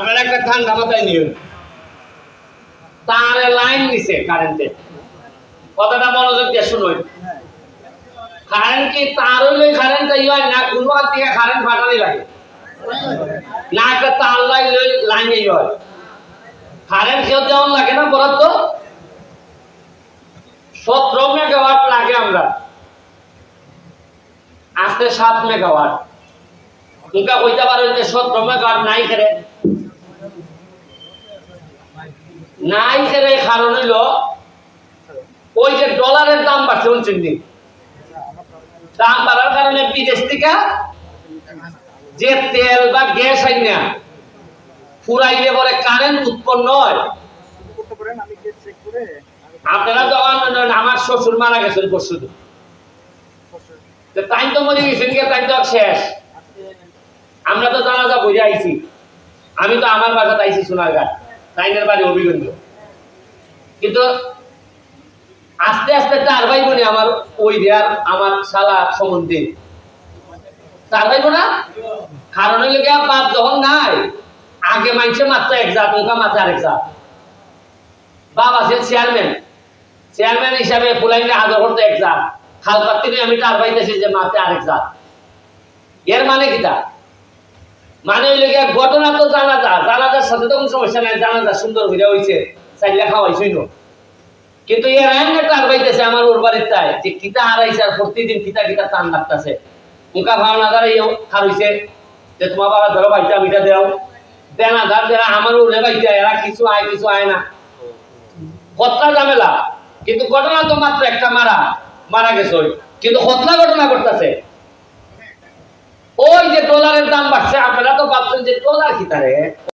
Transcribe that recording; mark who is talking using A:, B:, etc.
A: আপনারা একটা ঠান্ডা মাথায় নিয়ে তারে লাইন দিছে কারেন্টে কথাটা মনোযোগ দিয়ে শুনুন। কারেন্ট কি তার হইলে কারেন্ট তাই না কোনো হাত থেকে কারেন্ট ফাটানি লাগে? না, একটা তার লাইন লাইন এই হয়। কারেন্ট কেউ যেমন লাগে না বরাদ্দ সতেরো মেগাওয়াট লাগে আমরা। আসতে সাত মেগাওয়াট তোমরা কইতে পারো যে সতেরো মেগাওয়াট নাই খেরে কারণ হইল ওই যে ডলারের দাম বাড়ছে, শুনছেন? দাম বাড়ার কারণে বিদেশ থেকে যে তেল বা গ্যাস আইন না ফুরাইলে পরে কারেন্ট উৎপন্ন হয়।
B: গিয়ে
A: আপনারা যখন আমার শ্বশুর মারা গেছেন পরশু তাই তো মরে গেছেন কে তাই তো শেষ। আমরা তো জানাজা বুঝে আইছি। আমি তো আমার বাসাতে আইছি সোনারঘাট তাইনের বাড়ি অভিগঞ্জ। কিন্তু আস্তে আস্তে চার ভাই বোনে আমার ওই দেয়ার আমার শালা সম্বন্ধে। চার ভাই বোনা কারণ হইলে বাপ যখন নাই, আগে মানছে মাত্র এক জাত ওকা মাত্র আরেক জাত। বাপ আছে চেয়ারম্যান চেয়ারম্যান হিসাবে ফুলাইনে আদর করতে এক জাত। খাল পাত্তি আমি টার পাইতেছি যে মাতে আরেক জাত। এর মানে কিটা মানে হইলে ঘটনা তো জানা যা জানাজার সাথে তো কোনো সমস্যা নাই জানা জানাজা সুন্দর হইয়া হইছে। চাইলে খাওয়াইছই না কিন্তু আমার যে কিতা হারাইছে আর প্রতিদিন কিতা কিতা টান ভাবনা হারাইছে যে তোমার বাবা ধরো ভাইটা দেও। দেনা ধার আমার ভাইটা এরা কিছু আয় কিছু আয় না। ঝামেলা। কিন্তু ঘটনা তো মাত্র একটা মারা মারা গেছে কিন্তু হত্যা ঘটনা ঘটতেছে। ওই যে ডলারের দাম বাড়ছে, আপনারা তো ভাবছেন যে ডলার কি তারে?